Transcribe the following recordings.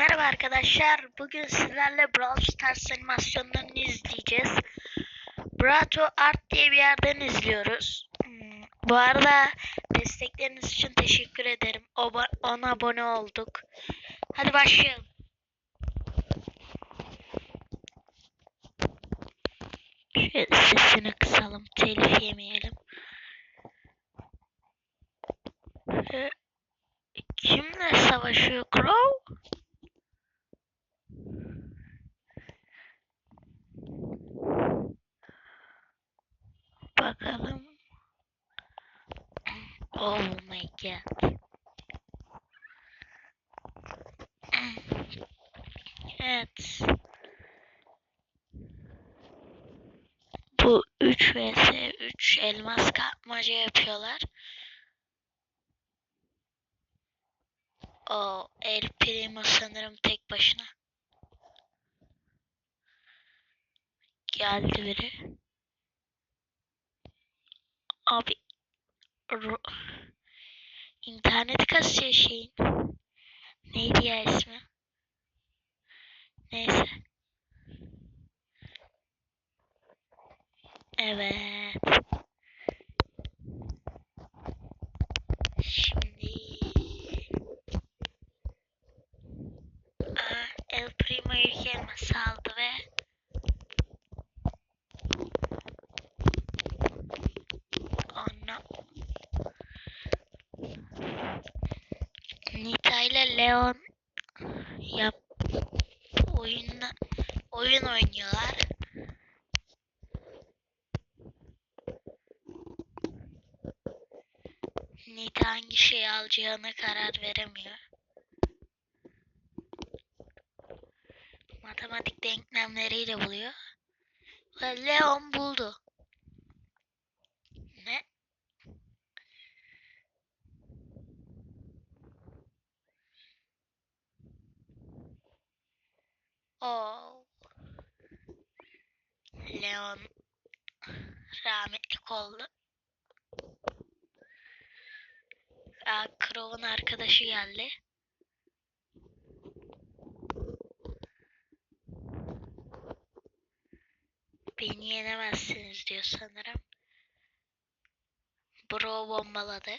Merhaba arkadaşlar. Bugün sizlerle Brawl Stars animasyonlarını izleyeceğiz. Brato Art diye bir yerden izliyoruz. Hmm, Bu arada destekleriniz için teşekkür ederim. Oba- 10 abone olduk. Hadi başlayalım. Şöyle sesini kısalım. Telif yemeyelim. Ee, Kimle savaşıyor Crow? Bakalım. Oh my god. Evet. Bu 3 vs 3 elmas kapmaca yapıyorlar. O El Primo sanırım tek başına. Geldi biri. Abi Ro- internet kasıyor şeyin. Neydi ya ismi? Neyse. Evet. Şimdi Aa, El Primo ilk elması aldı ve ile Leon Nita hangi şeyi alacağına karar veremiyor. Matematik denklemleriyle buluyor. Ve Leon buldu. Ne? Oh. Leon rahmetlik oldu. Aa, Crow'un arkadaşı geldi. Beni yenemezsiniz diyor sanırım. Bro bombaladı.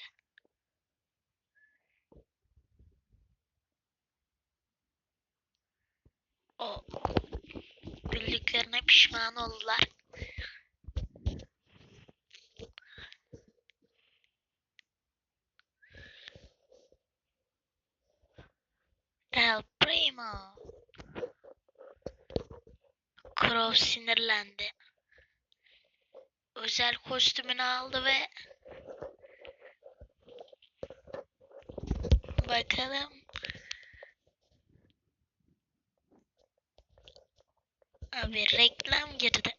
O güldüklerine pişman oldular. Primo. Crow sinirlendi. Özel kostümünü aldı ve bakalım Abi reklam girdi.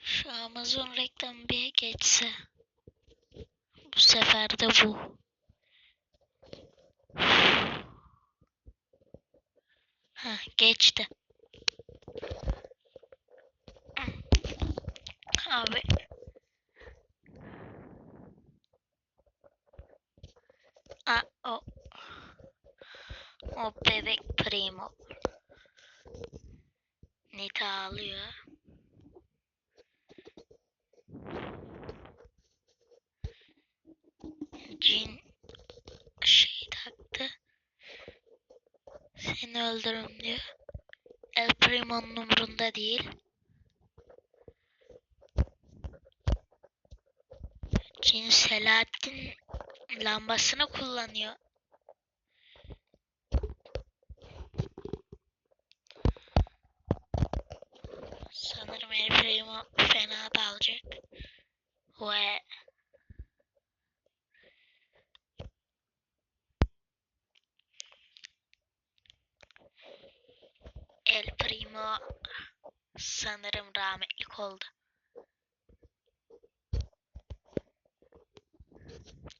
Şu Amazon reklamı bir geçse. Bu sefer de bu. Ha geçti. Abi. Aa, o. O bebek primo. Nita ağlıyor. Cin şey taktı. Seni öldürürüm diyor. El Primo'nun umurunda değil. Cin Selahattin lambasını kullanıyor. Sanırım El Primo fena dalacak. Ve El Primo sanırım rahmetlik oldu.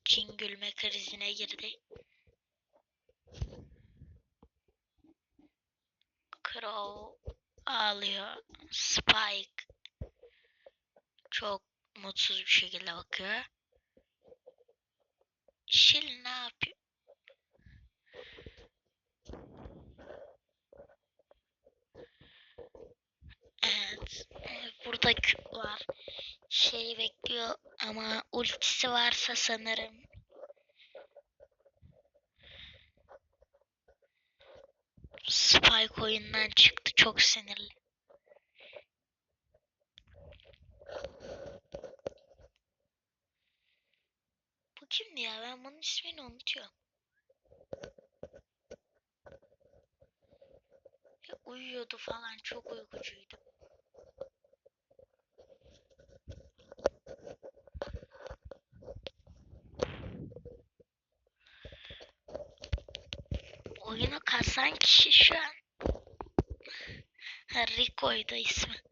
Cin gülme krizine girdi. Crow ağlıyor. Spike çok mutsuz bir şekilde bakıyor. Şil ne yapıyor? Burada küp var. Şey bekliyor ama ultisi varsa sanırım. Spike oyundan çıktı. Çok sinirli. Bu kimdi ya? Ben bunun ismini unutuyorum. Uyuyordu falan. Çok uykucuydu. Oyunu kasan kişi şu an. Rico'ydu ismi.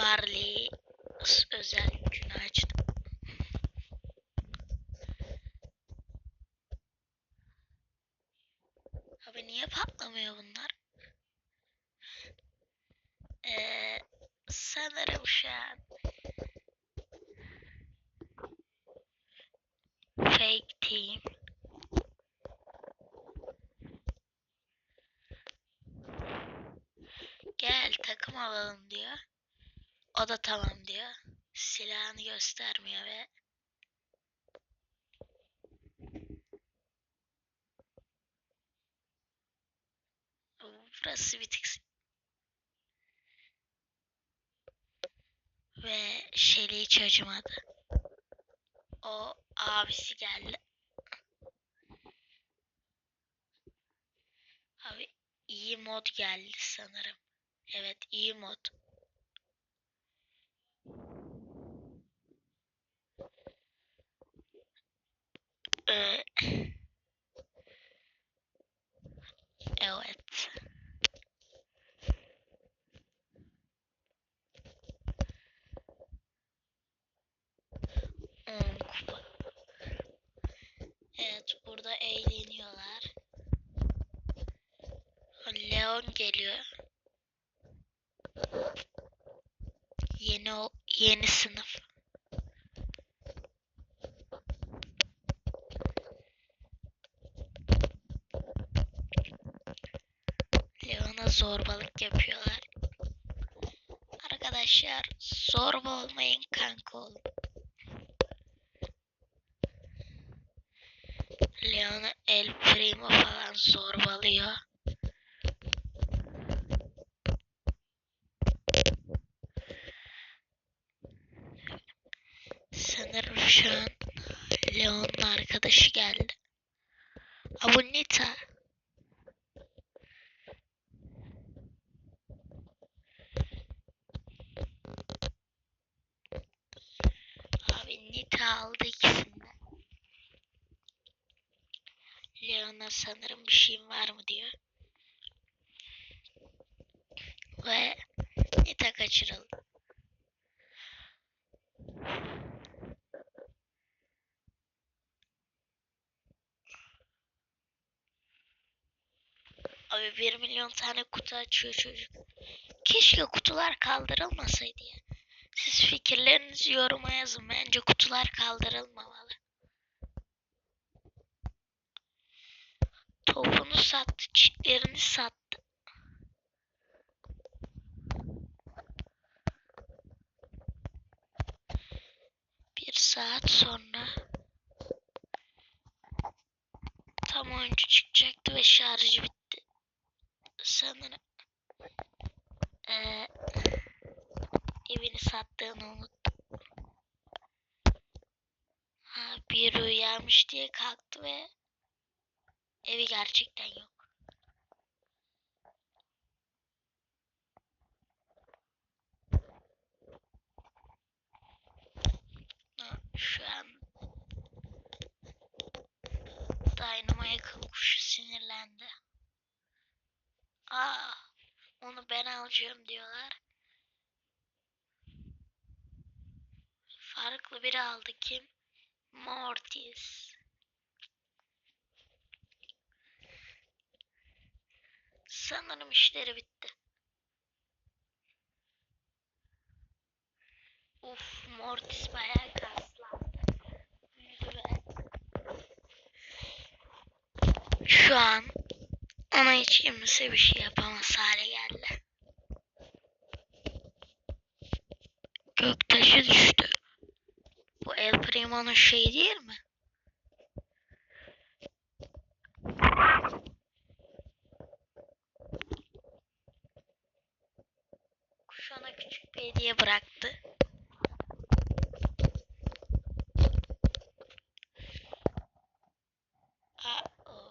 Barley özel gücünü açtı. Abi niye patlamıyor bunlar? Ee, sanırım şu an fake team. Gel takım alalım. O da tamam diyor. Silahını göstermiyor ve burası bir tık ve hiç acımadı. O abisi geldi. Abi iyi mod geldi sanırım. Evet iyi mod. Ee, evet. On kupa. Evet burada eğleniyorlar. Leon geliyor. Yeni sınıf. Leon'a zorbalık yapıyorlar. Arkadaşlar zorba olmayın kanka olun. Leon'u El Primo falan zorbalıyor. Sanırım şu an Leon'un arkadaşı geldi. Abunita. Abi Nita aldı ikisinden. Leon'a sanırım bir şeyim var mı diyor. Ve Nita kaçırıldı. Abi 1 milyon tane kutu açıyor çocuk. Keşke kutular kaldırılmasaydı ya. Siz fikirlerinizi yoruma yazın. Bence kutular kaldırılmamalı. Topunu sattı, çitlerini sattı. Bir saat sonra tam oyuncu çıkacaktı ve şarjı bitti. Sanırım eee evini sattığını unuttu. Ha, bir rüyamış diye kalktı ve evi gerçekten yok. Ha, Şu an Dynamite kuşu sinirlendi. Alacağım diyorlar. Farklı biri aldı kim? Mortis. Sanırım işleri bitti. Uf Mortis bayağı kaslandı. Şu an ona hiç kimse bir şey yapamaz hale geldi. Göktaşı düştü. Bu El Primo'nun şeyi değil mi? Kuş ona küçük bir hediye bıraktı. Uh-oh.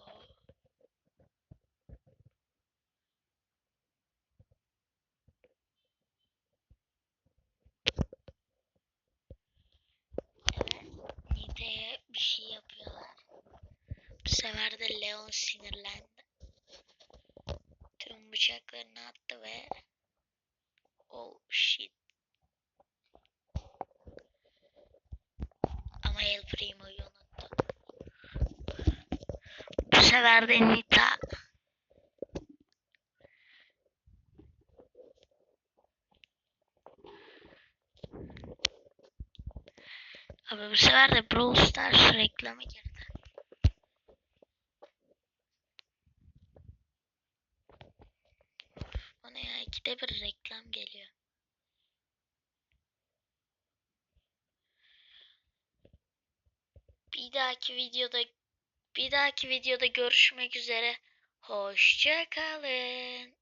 Evet, Nide'ye bir şey yapıyorlar. De Leon sinirlendi. Tüm bıçaklarını attı ve oh shit. Ama El Primo'yu unuttu. Bu sefer de Nita. Abi bu sefer de Brawl Stars reklamı girdi. Ne ya? İkide bir reklam geliyor. Bir dahaki videoda bir dahaki videoda görüşmek üzere. Hoşça kalın.